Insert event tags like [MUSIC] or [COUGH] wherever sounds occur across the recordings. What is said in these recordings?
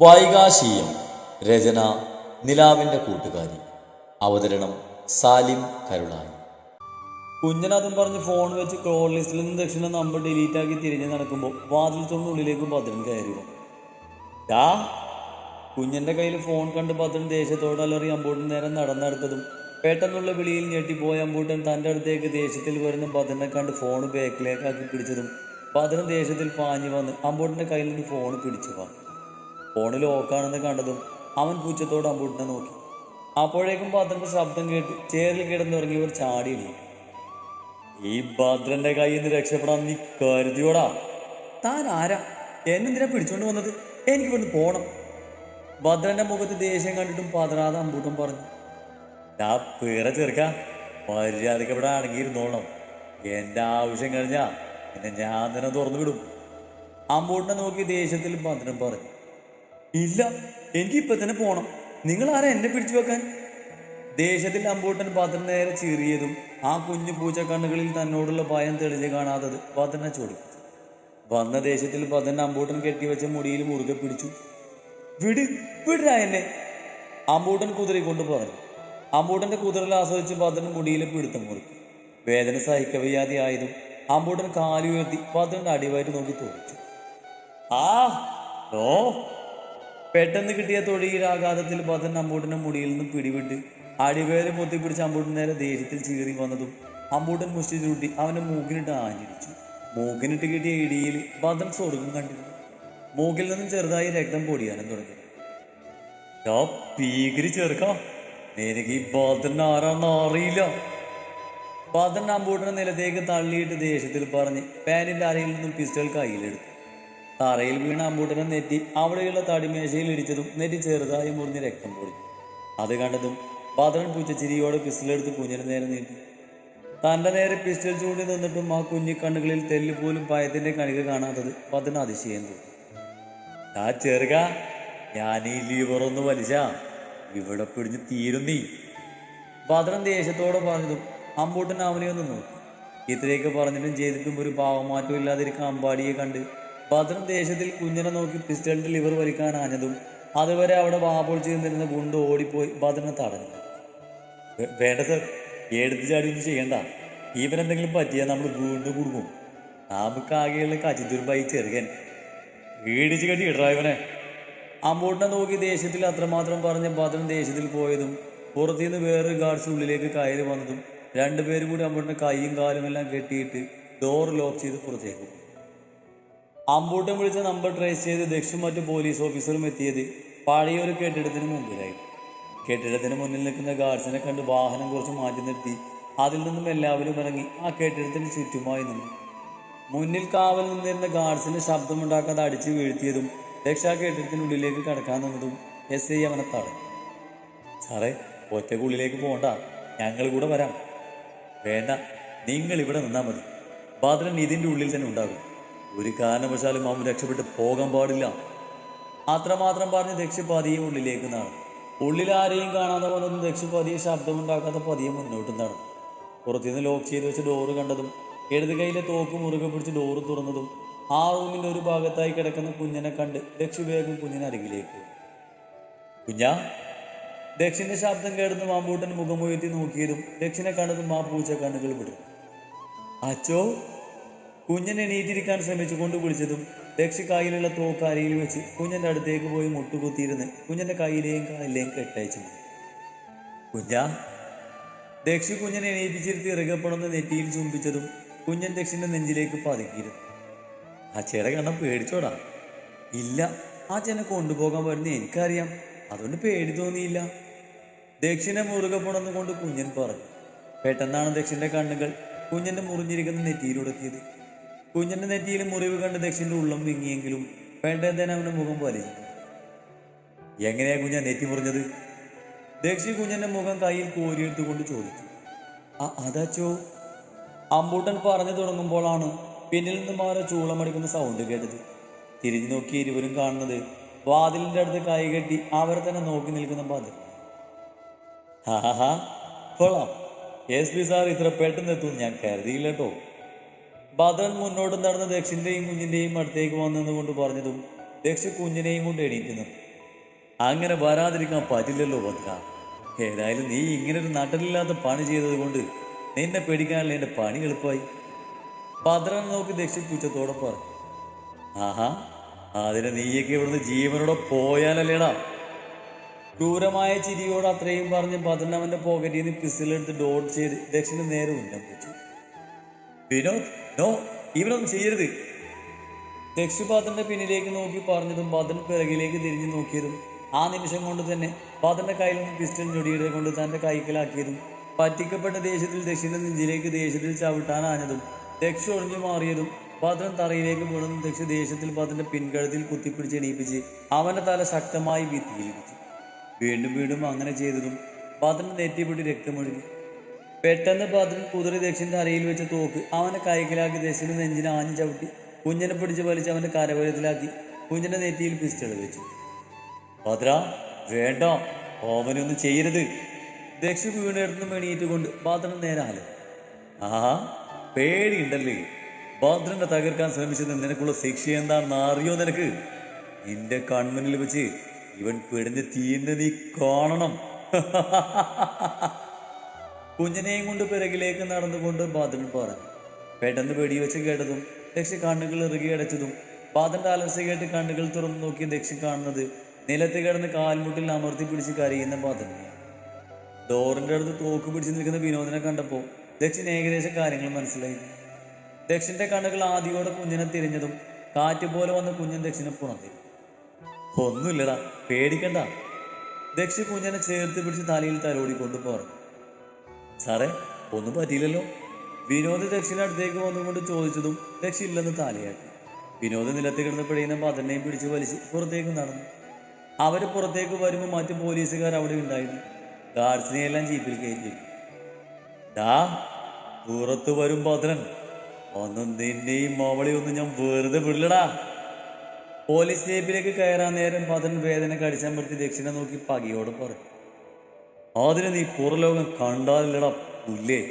വൈകാശീയം. രചന നിലാവിന്റെ കൂട്ടുകാരി. അവതരണം സാലിം കരുളായി. കുഞ്ഞനതും പറഞ്ഞ് ഫോൺ വെച്ച് കോൾ ലിസ്റ്റിൽ നിന്ന് ദക്ഷിണ നമ്പർ ഡിലീറ്റ് ആക്കി തിരിഞ്ഞ് നടക്കുമ്പോൾ വാതിൽ തുറന്ന് ഉള്ളിലേക്ക് ഭദ്രൻ കയറി വന്നു ഡാ കുഞ്ഞന്റെ കയ്യിൽ ഫോൺ കണ്ട് ഭദ്രൻ ദേഷ്യത്തോട് അലറി അമ്പൂട്ടൻ നേരം നടന്നെടുത്തതും പെട്ടെന്നുള്ള വിളിയിൽ ഞെട്ടിപ്പോയ അമ്പൂട്ടൻ തന്റെ അടുത്തേക്ക് ദേഷ്യത്തിൽ വരുന്ന ഭദ്രനെ കണ്ട് ഫോൺ ബാക്കിലേക്കാക്കി പിടിച്ചതും ഭദ്രൻ ദേഷ്യത്തിൽ പാഞ്ഞു വന്ന് അമ്പൂട്ടന്റെ കയ്യിൽ നിന്ന് ഫോൺ പിടിച്ചു വാ. ഫോണിൽ ഓക്കാണെന്ന് കണ്ടതും അവൻ പൂച്ചത്തോട് അമ്പൂട്ടിനെ നോക്കി. അപ്പോഴേക്കും ഭദ്രന്റെ ശബ്ദം കേട്ട് ചേറിൽ കിടന്നുറങ്ങിയവർ ചാടി എണീറ്റു. ഈ ഭദ്രന്റെ കയ്യിൽ നിന്ന് രക്ഷപ്പെടാൻ നീ കരുതിയോടാ? താൻ ആരാ? എന്നെന്തിനാ പിടിച്ചോണ്ട് വന്നത്? എനിക്ക് ഇവിടുന്ന് പോണം. ഭദ്രന്റെ മുഖത്ത് ദേഷ്യം കണ്ടിട്ടും പതറാതെ അമ്പൂട്ടം പറഞ്ഞു ഡാ പേറെ ചെറുക്ക മര്യാദയ്ക്ക് ഇവിടെ അടങ്ങിയിരുന്നോളണം. എന്റെ ആവശ്യം കഴിഞ്ഞാ എന്നെ ഞാൻ തന്നെ തുറന്നു വിടും. അമ്പൂട്ടിനെ നോക്കി ദേഷ്യത്തിൽ ഭദ്രൻ പറഞ്ഞു ഇല്ല എനിക്ക് ഇപ്പൊ തന്നെ പോണം. നിങ്ങൾ ആരാ എന്നെ പിടിച്ചു വെക്കാൻ? ദേശത്തിൽ അമ്പൂട്ടൻ ഭദ്രൻ നേരെ ചീറിയതും ആ കുഞ്ഞു പൂച്ച കണ്ണുകളിൽ തന്നോടുള്ള ഭയം തെളിഞ്ഞു കാണാത്തത് ഭദ്രനെ ചോടി. വന്ന ദേശത്തിൽ ഭദ്രൻ അമ്പൂട്ടൻ കെട്ടിവെച്ച മുടിയിൽ മുറുകെ പിടിച്ചു. വിട് വിടാ എന്നെ അമ്പൂട്ടൻ കുതിരക്കൊണ്ട് പറഞ്ഞു. അമ്പൂട്ടന്റെ കുതിരൽ ആസ്വദിച്ച് ഭദ്രൻ മുടിയിൽ പിടുത്തം മുറുക്കി. വേദന സഹിക്കവയ്യാതെ ആയതും അമ്പൂട്ടൻ കാലുയർത്തി ഭദ്രന്റെ അടിവായിട്ട് നോക്കി തോന്നിച്ചു ആ ഓ പെട്ടെന്ന് കിട്ടിയ തൊഴിയിൽ ആഘാതത്തിൽ ഭദ്രൻ അമ്പൂട്ടിന്റെ മുടിയിൽ നിന്ന് പിടിവിട്ട് അടിവേര് പൊത്തിപ്പിടിച്ച് അമ്പൂട്ടൻ നേരെ ദേഷ്യത്തിൽ ചീറി വന്നതും അമ്പൂട്ടൻ മുഷ്ടി ചൂട്ടി അവന്റെ മൂക്കിനിട്ട് ആഞ്ഞിരിച്ചു മൂക്കിനിട്ട് കിട്ടിയ ഇടിയിൽ ഭദ്രൻ സ്വർഗം കണ്ടിരുന്നു. മൂക്കിൽ നിന്നും ചെറുതായി രക്തം പൊടിയാനും തുടങ്ങി. "ഡാ ഭീകരി ചേർക്കാം നിനക്ക് ഈ ഭദ്രൻ ആരാന്ന് അറിയില്ല. ഭദ്രൻ അമ്പൂട്ടനെ നിലത്തേക്ക് തള്ളിയിട്ട് ദേഷ്യത്തിൽ പറഞ്ഞ് പാനിന്റെ അരയിൽ നിന്നും പിസ്റ്റൾ കയ്യിലെടുത്തു. തറയിൽ വീണ അമ്പൂട്ടനെ നെറ്റി അവിടെയുള്ള തടിമേശയിൽ ഇടിച്ചതും നെറ്റി ചെറുതായി മുറിഞ്ഞ് രക്തം പൊടി. അത് കണ്ടതും ഭദ്രൻ പൂച്ചച്ചിരിയോടെ പിസ്റ്റലെടുത്ത് കുഞ്ഞിന് നേരെ നീട്ടി. തന്റെ നേരെ പിസ്റ്റൽ ചൂണ്ടി നിന്നിട്ടും ആ കുഞ്ഞിക്കണ്ണുകളിൽ തെല്ല് പോലും പയത്തിന്റെ കണിക കാണാത്തത് ഭദ്രൻ അതിശയം തോന്നി. ആ ചെറുക ഞാൻ ഈ ലീവറൊന്ന് വലിച്ച ഇവിടെ പിടിഞ്ഞ് തീരും നീ. ഭദ്രൻ ദേഷ്യത്തോടെ പറഞ്ഞതും അമ്പൂട്ടൻ അവനെ ഒന്ന് നോക്കി. ഇത്രയൊക്കെ പറഞ്ഞിട്ടും ചെയ്തിട്ടും ഒരു ഭാവമാറ്റം ഇല്ലാതിരിക്കുന്ന അമ്പാടിയെ കണ്ട് ഭദ്രൻ ദേശത്തിൽ കുഞ്ഞിനെ നോക്കി പിസ്റ്റലിന്റെ ലിവർ വലിക്കാൻ ആഞ്ഞതും അതുവരെ അവിടെ വാപ്പൊളിച്ച് നിന്നിരുന്ന ഗുണ്ട് ഓടിപ്പോയി ഭദ്രനെ തടഞ്ഞു. വേണ്ട സർ എടുത്ത് ചാടി ഒന്നും ചെയ്യണ്ട. ഇവനെന്തെങ്കിലും പറ്റിയാൽ നമ്മൾ വീണ്ടും കുടുങ്ങും. നമുക്ക് ആകെയുള്ള കച്ചിത്തുരുമ്പായി ചെറുകൻ. ഈടിച്ച് കെട്ടി ഡ്രൈവനെ അമ്പൂട്ടിനെ നോക്കി ദേഷ്യത്തിൽ അത്രമാത്രം പറഞ്ഞ ഭദ്രൻ ദേഷ്യത്തിൽ പോയതും പുറത്തുനിന്ന് വേറൊരു ഗാർഡ്സ് ഉള്ളിലേക്ക് കയറി വന്നതും രണ്ടുപേരും കൂടി അമ്പൂട്ടിന്റെ കൈയും കാലും എല്ലാം കെട്ടിയിട്ട് ഡോർ ലോക്ക് ചെയ്ത് പുറത്തേക്ക് അമ്പൂട്ടൻ വിളിച്ച നമ്പർ ട്രേസ് ചെയ്ത് ദക്ഷും മറ്റു പോലീസ് ഓഫീസറും എത്തിയത് പഴയ ഒരു കെട്ടിടത്തിന് മുമ്പിലായി. കെട്ടിടത്തിന് മുന്നിൽ നിൽക്കുന്ന ഗാർഡ്സിനെ കണ്ട് വാഹനം കുറച്ച് മാറ്റി നിർത്തി. അതിൽ നിന്നും എല്ലാവരും ഇറങ്ങി ആ കെട്ടിടത്തിന് ചുറ്റുമായി നിന്നു. മുന്നിൽ കാവൽ നിന്നിരുന്ന ഗാർഡ്സിന് ശബ്ദമുണ്ടാക്കാതെ അടിച്ചു വീഴ്ത്തിയതും രക്ഷാ കെട്ടിടത്തിനുള്ളിലേക്ക് കടക്കാൻ നിന്നതും എസ് ഐ അവനെ തടഞ്ഞു. സാറേ ഒറ്റക്കുള്ളിലേക്ക് പോകണ്ട. ഞങ്ങൾ കൂടെ വരാം. വേണ്ട. നിങ്ങൾ ഇവിടെ നിന്നാൽ മതി. ഭദ്രൻ ഇതിന്റെ ഉള്ളിൽ തന്നെ ഉണ്ടാകും. ഒരു കാരണവശാലും അവൻ രക്ഷപ്പെട്ട് പോകാൻ പാടില്ല. അത്രമാത്രം പറഞ്ഞ് ദക്ഷ പതിയെ ഉള്ളിലേക്ക് നടന്നു ഉള്ളിൽ ആരെയും കാണാതെ വന്നതും ദക്ഷ പതിയെ ശബ്ദമുണ്ടാക്കാത്ത പതിയെ മുന്നോട്ട് നടന്നു പുറത്തുനിന്ന് ലോക്ക് ചെയ്ത് വെച്ച് ഡോറ് കണ്ടതും ഇടത് കൈയിലെ തോക്ക് മുറുകെ പിടിച്ച് ഡോറ് തുറന്നതും ആ റൂമിന്റെ ഒരു ഭാഗത്തായി കിടക്കുന്ന കുഞ്ഞിനെ കണ്ട് ദക്ഷ വേഗം കുഞ്ഞിനെ അരികിലേക്ക്. കുഞ്ഞ ദക്ഷിന്റെ ശബ്ദം കേടുന്ന മാമ്പൂട്ടൻ മുഖമുയർത്തി നോക്കിയതും ദക്ഷിനെ കണ്ടതും ആ പൂച്ച കണ്ണുകൾ വിടും അച്ചോ കുഞ്ഞൻ എണീറ്റിരിക്കാൻ ശ്രമിച്ചുകൊണ്ട് വിളിച്ചതും ദക്ഷ കായിലുള്ള തോക്ക് അരയിൽ വെച്ച് കുഞ്ഞന്റെ അടുത്തേക്ക് പോയി മുട്ടുകുത്തിയിരുന്ന് കുഞ്ഞന്റെ കയ്യിലെയും കാലിലെയും കെട്ടയച്ചു. കുഞ്ഞ ദക്ഷി കുഞ്ഞനെ എണീപ്പിച്ചിരുത്തി ഇറകപ്പെടുന്ന നെറ്റിയിൽ ചുംബിച്ചതും കുഞ്ഞൻ ദക്ഷിന്റെ നെഞ്ചിലേക്ക് പതുക്കിയിരുന്നു. ആ ചേട കണ്ണം പേടിച്ചോടാ. ഇല്ല ആ ചേനെ കൊണ്ടുപോകാൻ വരുന്ന എനിക്കറിയാം. അതുകൊണ്ട് പേടി തോന്നിയില്ല. ദക്ഷിണെ മുറുകെ പുണർന്നുകൊണ്ട് കുഞ്ഞൻ പറഞ്ഞു. പെട്ടെന്നാണ് ദക്ഷിന്റെ കണ്ണുകൾ കുഞ്ഞന്റെ മുറിഞ്ഞിരിക്കുന്ന നെറ്റിയിലുടക്കിയത്. കുഞ്ഞന്റെ നെറ്റിയിൽ മുറിവ് കണ്ട് ദക്ഷിന്റെ ഉള്ളം വിങ്ങിയെങ്കിലും വേണ്ടതേനെ അവന്റെ മുഖം പോലെ. എങ്ങനെയാ കുഞ്ഞ നെറ്റി മുറിഞ്ഞത്? ദക്ഷി കുഞ്ഞന്റെ മുഖം കയ്യിൽ കോരിയെടുത്തുകൊണ്ട് ചോദിച്ചു. ആ അതച്ചോ അമ്പൂട്ടൻ പറഞ്ഞു തുടങ്ങുമ്പോഴാണ് പിന്നിൽ നിന്നും ആരോ ചൂളമടിക്കുന്ന സൗണ്ട് കേട്ടത്. തിരിഞ്ഞു നോക്കി ഇരുവരും കാണുന്നത് വാതിലിന്റെ അടുത്ത് കൈ കെട്ടി അവരെ തന്നെ നോക്കി നിൽക്കുന്ന ഭദ്രൻ ഹാ കൊള്ളാം. എസ് പി സാർ ഇത്ര പെട്ടെന്ന് എത്തും ഞാൻ കരുതിയില്ല കേട്ടോ. ഭദ്രൻ മുന്നോട്ട് നടന്ന് ദക്ഷിന്റെയും കുഞ്ഞിന്റെയും അടുത്തേക്ക് വന്നെന്ന് കൊണ്ട് പറഞ്ഞതും ദക്ഷ കുഞ്ഞിനെയും കൊണ്ട് എണീറ്റ് അങ്ങനെ വരാതിരിക്കാൻ പറ്റില്ലല്ലോ ഭദ്ര. ഏതായാലും നീ ഇങ്ങനെ ഒരു നട്ടലില്ലാത്ത പണി ചെയ്തത് കൊണ്ട് നിന്നെ പേടിക്കാനുള്ള എന്റെ പണി എളുപ്പമായി. ഭദ്രനെ നോക്കി ദക്ഷി പുച്ഛത്തോടെ പറഞ്ഞു. ആഹാ അതിന് നീയൊക്കെ ഇവിടുന്ന് ജീവനോടെ പോയാലല്ലേടാ. ക്രൂരമായ ചിരിയോട് അത്രയും പറഞ്ഞ് ഭദ്രൻ അവന്റെ പോക്കറ്റിൽ നിന്ന് പിസിലെടുത്ത് ഡോട്ട് ചെയ്ത് ദക്ഷിണ നേരെ ഉന്നം വിനോദ് നോ ഇവനൊന്നും ചെയ്യരുത്. ദക്ഷി ഭദ്രന്റെ പിന്നിലേക്ക് നോക്കി പറഞ്ഞതും ഭദ്രൻ പിറകിലേക്ക് തിരിഞ്ഞു നോക്കിയതും ആ നിമിഷം കൊണ്ട് തന്നെ ഭദ്രന്റെ കയ്യിൽ നിന്ന് പിസ്റ്റൽ ഞൊടിയുടെ കൊണ്ട് തന്റെ കൈക്കലാക്കിയതും പറ്റിക്കപ്പെട്ട ദേശത്തിൽ ദക്ഷിന്റെ നെഞ്ചിലേക്ക് ദേശത്തിൽ ചവിട്ടാനാഞ്ഞതും ദക്ഷ ഒഴിഞ്ഞു മാറിയതും ഭദ്രൻ തറയിലേക്ക് വീണതും ദക്ഷ ദേശത്തിൽ ഭദ്രന്റെ പിൻകഴുത്തിൽ കുത്തിപ്പിടിച്ച് എണീപ്പിച്ച് അവന്റെ തല ശക്തമായി ഭിത്തിയിൽ വീണ്ടും വീണ്ടും അങ്ങനെ ചെയ്തതും ഭദ്രൻ നെറ്റിപ്പൊട്ടി രക്തമൊഴുകി. പെട്ടെന്ന് ഭദ്രൻ കുതിര ദക്ഷിന്റെ അരയിൽ വെച്ച് തോക്ക്. അവനെ കൈക്കലാക്കി ദക്ഷിന് നെഞ്ചിനെ ആഞ്ഞു ചവിട്ടി. കുഞ്ഞിനെ പിടിച്ച് വലിച്ച് അവന്റെ കരവലത്തിലാക്കി കുഞ്ഞിന്റെ നെറ്റിയിൽ പിസ്റ്റൾ വെച്ചു. ഭദ്ര വേണ്ട. ഓവനൊന്നും ചെയ്യരുത്. ദക്ഷ വീണെടുത്ത് മെണീറ്റ് കൊണ്ട് ഭദ്രൻ നേരാൽ ആഹാ പേടിയുണ്ടല്ലേ? ഭദ്രനെ തകർക്കാൻ ശ്രമിച്ചത് നിനക്കുള്ള ശിക്ഷ എന്താണെന്ന് അറിയോ നിനക്ക്? നിന്റെ കൺമുന്നിൽ വെച്ച് ഇവൻ പിടഞ്ഞ് തീയുന്ന നീ കാണണം. [LAUGHS] കുഞ്ഞിനെയും കൊണ്ട് പിറകിലേക്ക് നടന്നുകൊണ്ട് ബാദൻ പറഞ്ഞു. പെട്ടെന്ന് വെടിവെച്ച് കേട്ടതും ദക്ഷ കണ്ണുകൾ ഇറുകി അടച്ചതും ബാദന്റെ അലസ കേട്ട് കണ്ണുകൾ തുറന്നു നോക്കി ദക്ഷ കാണുന്നത് നിലത്ത് കിടന്ന് കാൽമുട്ടിൽ അമർത്തി പിടിച്ച് കരയുന്ന ബാദനെയാണ് ഡോറിന്റെ അടുത്ത് തോക്ക് പിടിച്ച് നിൽക്കുന്ന വിനോദിനെ കണ്ടപ്പോൾ ദക്ഷിന് ഏകദേശം കാര്യങ്ങൾ മനസ്സിലായി. ദക്ഷിന്റെ കണ്ണുകൾ ആദ്യയോടെ കുഞ്ഞിനെ തിരിഞ്ഞതും കാറ്റ് പോലെ വന്ന കുഞ്ഞൻ ദക്ഷിനെ പുണർത്തി. ഒന്നുമില്ലടാ പേടിക്കണ്ട. ദക്ഷി കുഞ്ഞനെ ചേർത്ത് പിടിച്ച് തലയിൽ തലോടിക്കൊണ്ട് പറഞ്ഞു. സാറേ ഒന്നും പറ്റിയില്ലല്ലോ. വിനോദ് ദക്ഷിണ അടുത്തേക്ക് വന്നുകൊണ്ട് ചോദിച്ചതും ദക്ഷി ഇല്ലെന്ന് താലയാട്ടി. വിനോദ് നിലത്ത് കിടന്ന് പിഴയുന്ന പതനെയും പിടിച്ച് വലിച്ച് പുറത്തേക്ക് നടന്നു. അവർ പുറത്തേക്ക് വരുമ്പോൾ മറ്റ് പോലീസുകാർ അവിടെ ഉണ്ടായിരുന്നു. ഗാർഡ്സിനെ എല്ലാം ജീപ്പിൽ കയറ്റി. ഡാ പുറത്ത് വരും ഭദ്രൻ ഒന്നും നിന്നെയും മോവളെയും ഒന്നും ഞാൻ വെറുതെ വിടില്ലടാ. പോലീസ് ജീപ്പിലേക്ക് കയറാൻ നേരം ഭദ്രൻ വേദന കടിച്ചമർത്തി ദക്ഷിണ നോക്കി പകയോട് പറഞ്ഞു. അതിന് നീ പുറലോകം കണ്ടാലില്ലടാ പുല്ലേ?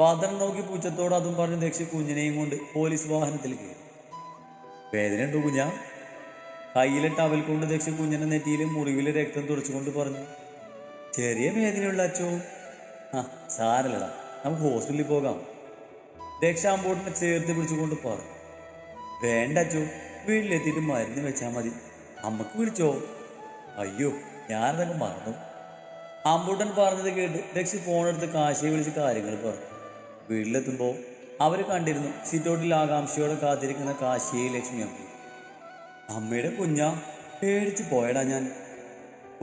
പാത്രം നോക്കി പൂച്ചത്തോട് അതും പറഞ്ഞ് ദക്ഷി കുഞ്ഞിനെയും കൊണ്ട് പോലീസ് വാഹനത്തിൽ കയറി. വേദന ഉണ്ടോ കുഞ്ഞ? കയ്യിലെ ടവൽ കൊണ്ട് ദക്ഷ കുഞ്ഞിനെ നെറ്റിയിലെ മുറിവിലെ രക്തം തുടച്ചുകൊണ്ട് പറഞ്ഞു. ചെറിയ വേദനയുള്ള അച്ചോ. ആ സാരല്ലടാ. നമുക്ക് ഹോസ്പിറ്റലിൽ പോകാം. ദക്ഷ അമ്പോട്ടിനെ ചേർത്ത് പിടിച്ചുകൊണ്ട് പറഞ്ഞു. വേണ്ട അച്ചോ. വീട്ടിലെത്തിയിട്ട് മരുന്ന് വെച്ചാൽ മതി. അമ്മയ്ക്ക് വിളിച്ചോ? അയ്യോ ഞാനതൊക്കെ മറന്നു. അമ്പൂട്ടൻ പറഞ്ഞത് കേട്ട് രക്ഷി ഫോണെടുത്ത് കാശിയെ വിളിച്ച് കാര്യങ്ങൾ പറഞ്ഞു. വീട്ടിലെത്തുമ്പോൾ അവർ കണ്ടിരുന്നു സിറ്റൗട്ടിൽ ആകാംക്ഷയോടെ കാത്തിരിക്കുന്ന കാശിയെ ലക്ഷ്മി അമ്മ. അമ്മയുടെ കുഞ്ഞ പേടിച്ച് പോയടാ ഞാൻ.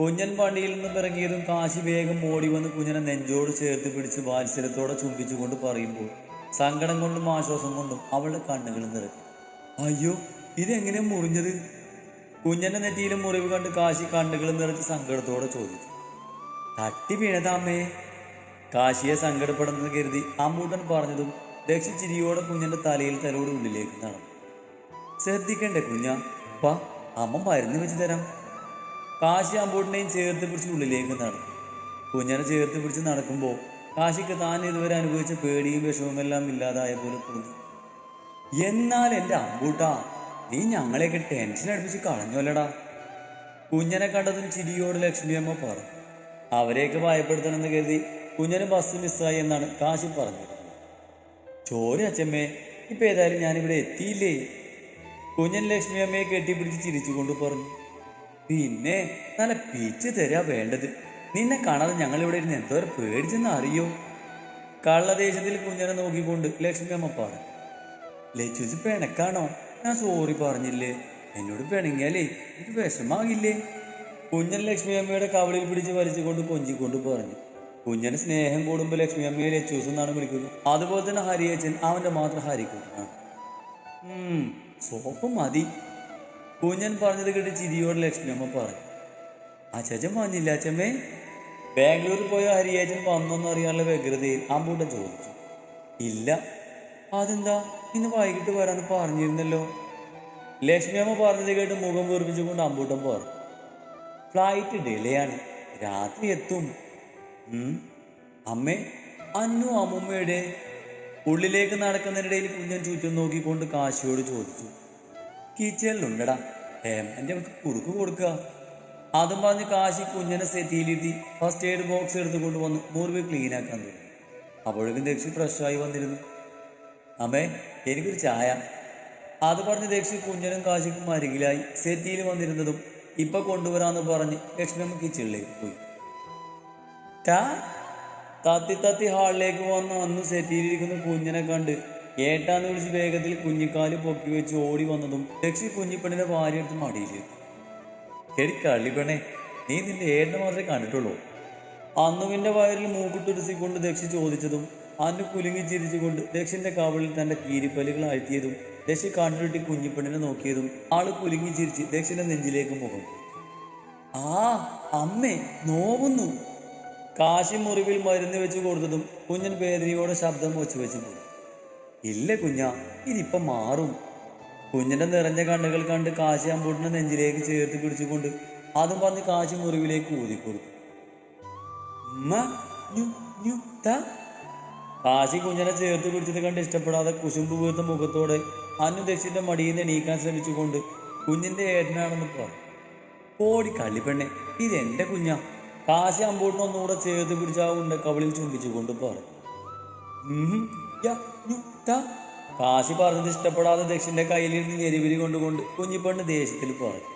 കുഞ്ഞൻ വണ്ടിയിൽ നിന്നും ഇറങ്ങിയതും കാശി വേഗം ഓടി വന്ന് കുഞ്ഞനെ നെഞ്ചോട് ചേർത്ത് പിടിച്ച് വാത്സല്യത്തോടെ ചുംബിച്ചുകൊണ്ട് പറയുമ്പോൾ സങ്കടം കൊണ്ടും ആശ്വാസം കൊണ്ടും അവളുടെ കണ്ണുകൾ നിറഞ്ഞു. അയ്യോ ഇതെങ്ങനെ മുറിഞ്ഞത്? കുഞ്ഞന്റെ നെറ്റിയിലും മുറിവ് കണ്ട് കാശി കണ്ണുകൾ നിറച്ച് സങ്കടത്തോടെ ചോദിച്ചു. തട്ടി വീണതാമ്മേ കാശിയെ സങ്കടപ്പെടുന്നത് കരുതി അമ്മൂട്ടൻ പറഞ്ഞതും ദക്ഷി ചിരിയോടെ കുഞ്ഞന്റെ തലയിൽ തലോട് ഉള്ളിലേക്ക് നടന്നു. ശ്രദ്ധിക്കണ്ടേ കുഞ്ഞ വാ അമ്മ മരുന്ന് വെച്ച് തരാം. കാശി അമ്പൂട്ടിനെയും ചേർത്ത് പിടിച്ച് ഉള്ളിലേക്ക് നടന്നു. കുഞ്ഞനെ ചേർത്ത് പിടിച്ച് നടക്കുമ്പോൾ കാശിക്ക് താൻ ഇതുവരെ അനുഭവിച്ച പേടിയും വിഷമമെല്ലാം ഇല്ലാതായ പോലെ തോന്നി. എന്നാൽ എന്റെ അമ്പൂട്ടാ നീ ഞങ്ങളെയൊക്കെ ടെൻഷൻ അടുപ്പിച്ച് കളഞ്ഞോല്ലടാ. കുഞ്ഞനെ കണ്ടതും ചിരിയോട് ലക്ഷ്മിയമ്മ പറഞ്ഞു. അവരെയൊക്കെ ഭയപ്പെടുത്തണമെന്ന് കരുതി കുഞ്ഞന് ബസ് മിസ്സായി എന്നാണ് കാശി പറഞ്ഞത്. ചോര അച്ഛമ്മേ ഇപ്പൊ ഏതായാലും ഞാനിവിടെ എത്തിയില്ലേ? കുഞ്ഞൻ ലക്ഷ്മി അമ്മയെ കെട്ടിപ്പിടിച്ച് ചിരിച്ചുകൊണ്ട് പറഞ്ഞു. പിന്നെ നല്ല പിച്ച് തരാ വേണ്ടത്. നിന്നെ കാണാതെ ഞങ്ങൾ ഇവിടെ ഇരുന്ന് എന്തോരം പേടിച്ചെന്ന് അറിയോ? കള്ളദേശത്തിൽ കുഞ്ഞനെ നോക്കിക്കൊണ്ട് ലക്ഷ്മി അമ്മ പറഞ്ഞു. ലച്ചൂസ് പിണക്കാണോ ഞാൻ സോറി പറഞ്ഞില്ലേ. എന്നോട് പിണങ്ങിയാലേ ഇത് വിഷമാകില്ലേ? കുഞ്ഞൻ ലക്ഷ്മി അമ്മയുടെ കവളിൽ പിടിച്ച് വലിച്ചുകൊണ്ട് കൊഞ്ചിക്കൊണ്ട് പറഞ്ഞു. കുഞ്ഞന് സ്നേഹം കൂടുമ്പോൾ ലക്ഷ്മി അമ്മയെ ലച്ചൂസ് എന്നാണ് വിളിക്കുന്നത്. അതുപോലെ തന്നെ ഹരിയച്ചൻ അവന്റെ മാത്രം ഹരിക്കൂട്ടനാണ് സോപ്പ് മതി. കുഞ്ഞൻ പറഞ്ഞത് കേട്ട് ചിരിയോട് ലക്ഷ്മി അമ്മ പറഞ്ഞു. അച്ഛൻ വന്നില്ല അച്ഛമ്മേ. ബാംഗ്ലൂരിൽ പോയ ഹരിയേച്ചൻ വന്നോന്ന് അറിയാനുള്ള വ്യഗ്രതയിൽ അമ്പൂട്ടൻ ചോദിച്ചു. ഇല്ല. അതെന്താ? ഇന്ന് വൈകിട്ട് വരാൻ പറഞ്ഞിരുന്നല്ലോ. ലക്ഷ്മി അമ്മ പറഞ്ഞത് കേട്ട് മുഖം വീർപ്പിച്ചുകൊണ്ട് അമ്പൂട്ടൻ പറഞ്ഞു. ഫ്ലൈറ്റ് ഡിലേ ആണ് രാത്രി എത്തും. അമ്മേ അന്നു അമ്മുമ്മയുടെ ഉള്ളിലേക്ക് നടക്കുന്നതിനിടയിൽ കുഞ്ഞൻ ചുറ്റും നോക്കിക്കൊണ്ട് കാശിയോട് ചോദിച്ചു. കിച്ചണിലുണ്ടടാ ഹേമന്റെ അവൾക്ക് കുറുക്ക് കൊടുക്കുക. അതും പറഞ്ഞ് കാശി കുഞ്ഞനെ സെറ്റിയിലിരുത്തി ഫസ്റ്റ് എയ്ഡ് ബോക്സ് എടുത്തുകൊണ്ട് വന്ന് മുറിവ് ക്ലീൻ ആക്കാൻ തുടങ്ങി. അപ്പോഴേക്കും ദക്ഷി ഫ്രഷായി വന്നിരുന്നു. അമ്മേ എനിക്കൊരു ചായ. അത് പറഞ്ഞ് ദക്ഷി കുഞ്ഞനും കാശിക്കും അരികിലായി സെറ്റിയിൽ വന്നിരുന്നതും ഇപ്പൊ കൊണ്ടുവരാന്ന് പറഞ്ഞ് ലക്ഷ്മിയമ്മ കിച്ചണിലേക്ക് പോയി. ടാ തത്തി തത്തി ഹാളിലേക്ക് വന്ന് അന്ന് സെറ്റിയിലിരിക്കുന്ന കുഞ്ഞിനെ കണ്ട് ഏട്ടാന്ന് വിളിച്ച് വേഗത്തിൽ കുഞ്ഞിക്കാൽ പൊക്കി വെച്ച് ഓടി വന്നതും ലക്ഷ്മി കുഞ്ഞിപ്പെണ്ണിന്റെ ഭാര്യ എടുത്ത് മടിയിലെത്തി എടി കള്ളിപ്പെണ്ണെ നീ നിന്റെ ഏട്ടനെ മാത്രമേ കണ്ടിട്ടുള്ളൂ. അന്നുവിന്റെ വയറിൽ മൂക്കുത്തുടിച്ചിക്കൊണ്ട് ദക്ഷി ചോദിച്ചതും അന്ന് കുലുങ്ങി ചിരിച്ചുകൊണ്ട് ദക്ഷിന്റെ കവളിൽ തന്റെ കീരിപ്പലുകൾ അഴ്ത്തിയതും ദക്ഷി കണ്ടിട്ട് കുഞ്ഞിപ്പെണ്ണിനെ നോക്കിയതും ആൾ കുലുങ്ങി ചിരിച്ച് ദക്ഷിന്റെ നെഞ്ചിലേക്ക് മുഖം. ആ അമ്മേ നോവുന്നു. കാശി മുറിവിൽ മരുന്ന് വെച്ച് കൊടുത്തതും കുഞ്ഞൻ വേദനയോടെ ശബ്ദം വെച്ച് വെച്ചു പോയി. ഇല്ല കുഞ്ഞ ഇതിപ്പം മാറും. കുഞ്ഞിന്റെ നിറഞ്ഞ കണ്ണുകൾ കണ്ട് കാശി അമ്പൂട്ടിനെ നെഞ്ചിലേക്ക് ചേർത്ത് പിടിച്ചുകൊണ്ട് അതും പറഞ്ഞ് കാശി മുറിവിലേക്ക് ഊതിക്കൊടുത്തു കാശി കുഞ്ഞിനെ ചേർത്ത് പിടിച്ചത് കണ്ട് ഇഷ്ടപ്പെടാതെ കുശുമ്പ് വീർത്ത മുഖത്തോടെ അന്നു ദക്ഷിന്റെ മടിയിൽ നിന്ന് എണീക്കാൻ ശ്രമിച്ചുകൊണ്ട് കുഞ്ഞിന്റെ ഏട്ടനാണെന്ന് പറഞ്ഞു. ഓടി കള്ളിപ്പെണ്ണെ എന്റെ കുഞ്ഞാ. കാശി അമ്പൂട്ടിനെ ഒന്നുകൂടെ ചേർത്ത് പിടിച്ച ആ ഉണ്ട കവളിൽ ചുംബിച്ചുകൊണ്ട് പറഞ്ഞു. കാശി പറഞ്ഞത് ഇഷ്ടപ്പെടാതെ ദക്ഷിന്റെ കയ്യിലിരുന്ന് എരിവിരി കൊണ്ടുകൊണ്ട് കുഞ്ഞിപ്പെണ്ണ് ദേഷ്യത്തിൽ പറഞ്ഞു.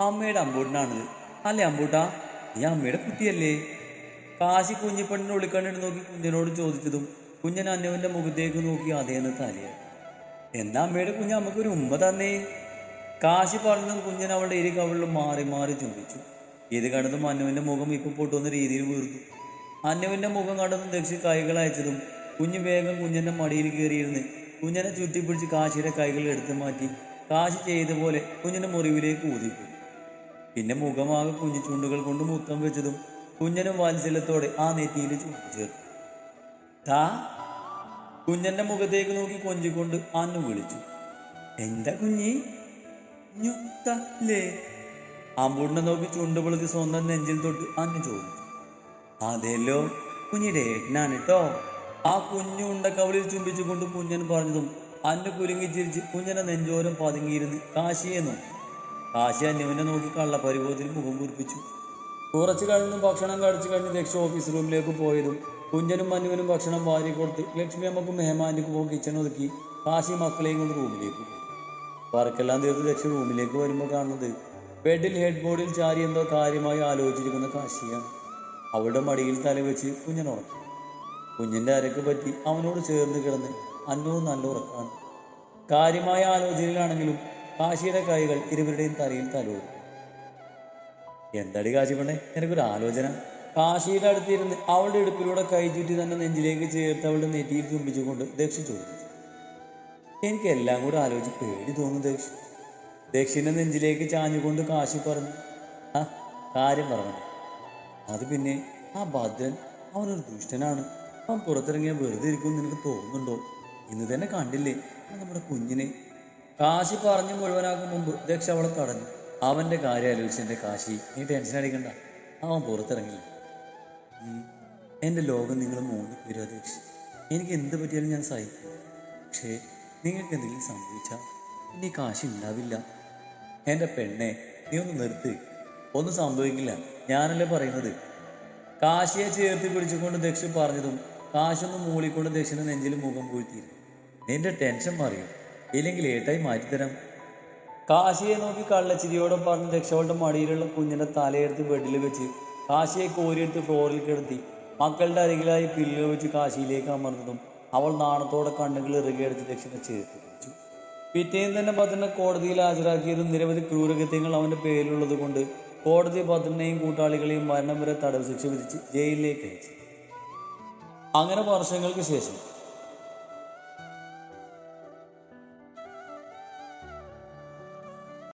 അമ്മയുടെ അമ്പൂട്ടനാണിത്. അല്ലേ അമ്പൂട്ടാ? ഈ അമ്മയുടെ കുട്ടിയല്ലേ. കാശി കുഞ്ഞിപ്പെണ്ണിനെ ഉള്ളിക്കണ്ണിട്ട് നോക്കി കുഞ്ഞിനോട് ചോദിച്ചതും കുഞ്ഞൻ അന്നവന്റെ മുഖത്തേക്ക് നോക്കി അതേന്ന് തലയായി എന്നാ അമ്മയുടെ കുഞ്ഞ് നമുക്കൊരു ഉമ്മ തന്നേ. കാശി പറഞ്ഞതും കുഞ്ഞൻ അവളുടെ ഇരു കവിളിലും മാറി മാറി ചുംബിച്ചു ഇത് കണ്ടതും അന്നുവിന്റെ മുഖം ഇപ്പൊ പൊട്ടുന്ന രീതിയിൽ വീർത്തു. അന്നുവിന്റെ മുഖം കണ്ടതും ദക്ഷി കൈകൾ അയച്ചതും കുഞ്ഞ് വേഗം കുഞ്ഞന്റെ മടിയിൽ കയറിയിരുന്ന് കുഞ്ഞനെ ചുറ്റിപ്പിടിച്ച് കാശിയുടെ കൈകൾ എടുത്തു മാറ്റി കാശി ചെയ്ത പോലെ കുഞ്ഞിന്റെ മുറിവിലേക്ക് ഊതിപ്പോയി പിന്നെ മുഖമാകെ കുഞ്ഞു കൊണ്ട് മുത്തം വെച്ചതും കുഞ്ഞനും വാത്സല്യത്തോടെ ആ നെറ്റിയിൽ ചുണ്ടു ചേർത്തു. താ കുഞ്ഞന്റെ മുഖത്തേക്ക് നോക്കി കൊഞ്ചിക്കൊണ്ട് അന്നു വിളിച്ചു. എന്താ കുഞ്ഞി? ഞുത്തല്ലേ? അമ്പൂടിനെ നോക്കി ചുണ്ടുപൊളുത്തി സ്വന്തം നെഞ്ചിൽ തൊട്ട് അന്നു ചോദിച്ചു. അതെല്ലോ കുഞ്ഞിടെ ഏട്ടനാണ് കേട്ടോ ആ കുഞ്ഞു ഉണ്ട കവളിൽ ചുംബിച്ചുകൊണ്ട് കുഞ്ഞൻ പറഞ്ഞതും അന്ന് കുലുങ്ങി ചിരിച്ച് കുഞ്ഞനെ നെഞ്ചോരം പതുങ്ങിയിരുന്ന് കാശിയെ നോക്കി. കാശി അന്യവനെ നോക്കി കള്ളപ്പരിഭവത്തിൽ മുഖം കുറിപ്പിച്ചു. കുറച്ച് കഴിഞ്ഞ് ഭക്ഷണം കഴിച്ചു കഴിഞ്ഞ് ദക്ഷ ഓഫീസ് റൂമിലേക്ക് പോയതും കുഞ്ഞനും മഞ്ഞുവിനും ഭക്ഷണം വാരി കൊടുത്ത് ലക്ഷ്മി അമ്മക്കും മെഹമാനിക്കും പോകും കിച്ചൺ ഒതുക്കി കാശി മക്കളെയും കൊണ്ട് റൂമിലേക്ക് വർക്കെല്ലാം തീർത്ത് ലക്ഷ്മി റൂമിലേക്ക് വരുമ്പോൾ കാണുന്നത് ബെഡിൽ ഹെഡ് ബോർഡിൽ ചാരി എന്തോ കാര്യമായി ആലോചിച്ചിരിക്കുന്ന കാശിയാണ്. അവളുടെ മടിയിൽ തലവെച്ച് കുഞ്ഞിനുറങ്ങി കുഞ്ഞിന്റെ അരക്ക് പറ്റി അവനോട് ചേർന്ന് കിടന്ന് അന്നോ നല്ല ഉറക്കാണ്. കാര്യമായ ആലോചനയിലാണെങ്കിലും കാശിയുടെ കൈകൾ ഇരുവരുടെയും തലയിൽ തലോടും. എന്താടി കാശി പെണ്ണെ എനിക്കൊരു ആലോചന. കാശിയുടെ അടുത്തിരുന്ന് അവളുടെ ഇടുപ്പിലൂടെ കൈ ചുറ്റി തന്നെ നെഞ്ചിലേക്ക് ചേർത്ത് അവളുടെ നെറ്റിയിൽ തുമ്പിച്ചുകൊണ്ട് ദക്ഷ ചോദിച്ചു. എനിക്ക് എല്ലാം കൂടെ ആലോചിച്ച് പേടി തോന്നുന്നു ദക്ഷ. ദക്ഷിന്റെ നെഞ്ചിലേക്ക് ചാഞ്ഞുകൊണ്ട് കാശി പറഞ്ഞു. ആ കാര്യം പറഞ്ഞു. അത് പിന്നെ ആ ഭദ്രൻ അവനൊരു ദുഷ്ടനാണ്. അവൻ പുറത്തിറങ്ങിയാൽ വെറുതെ ഇരിക്കുമെന്ന് നിനക്ക് തോന്നുന്നുണ്ടോ? ഇന്ന് തന്നെ കണ്ടില്ലേ നമ്മുടെ കുഞ്ഞിനെ? കാശി പറഞ്ഞു മുഴുവനാക്കും മുമ്പ് ദക്ഷ അവളെ തടഞ്ഞു. അവന്റെ കാര്യം ആലോചിച്ച് കാശി നീ ടെൻഷൻ അടിക്കണ്ട. അവൻ പുറത്തിറങ്ങില്ല ഉം. എന്റെ ലോകം നിങ്ങൾ മൂന്ന് പേരും എനിക്ക് എന്ത് പറ്റിയാലും ഞാൻ സഹിക്കും. പക്ഷേ നിങ്ങൾക്ക് എന്തെങ്കിലും സംഭവിച്ചാൽ ഇനി കാശ് ഉണ്ടാവില്ല എന്റെ പെണ്ണെ നീ ഒന്ന് നിർത്ത്. ഒന്നും സംഭവിക്കില്ല. ഞാനല്ലേ പറയുന്നത്? കാശിയെ ചേർത്ത് പിടിച്ചുകൊണ്ട് ദക്ഷ പറഞ്ഞതും കാശൊന്നും മൂളിക്കൊണ്ട് ദക്ഷിണ നെഞ്ചിൽ മുഖം പൂഴ്ത്തിയിരുന്നു നിന്റെ ടെൻഷൻ മാറിയോ? ഇല്ലെങ്കിൽ ഏട്ടായി മാറ്റിത്തരാം. കാശിയെ നോക്കി കള്ളച്ചിരിയോടെ പറഞ്ഞ് രക്ഷകളുടെ മടിയിലുള്ള കുഞ്ഞിന്റെ തലയെടുത്ത് ബെഡിൽ വെച്ച് കാശിയെ കോരിയെടുത്ത് ഫ്ലോറിൽ കിടത്തി മക്കളുടെ അരികിലായി പില്ലിൽ വെച്ച് കാശിയിലേക്ക് അമർന്നതും അവൾ നാണത്തോടെ കണ്ണുകൾ ഇറുകിയെടുത്ത് ദക്ഷിണ ചേർത്ത് പിറ്റേന്ന് തന്നെ ഭദ്രനെ കോടതിയിൽ ഹാജരാക്കിയതും നിരവധി ക്രൂരകൃത്യങ്ങൾ അവന്റെ പേരിലുള്ളത് കൊണ്ട് കോടതി ഭദ്രനെയും കൂട്ടാളികളെയും മരണം വരെ തടവ് ശിക്ഷ വിധിച്ച് ജയിലിലേക്ക് അയച്ചു. അങ്ങനെ വർഷങ്ങൾക്ക് ശേഷം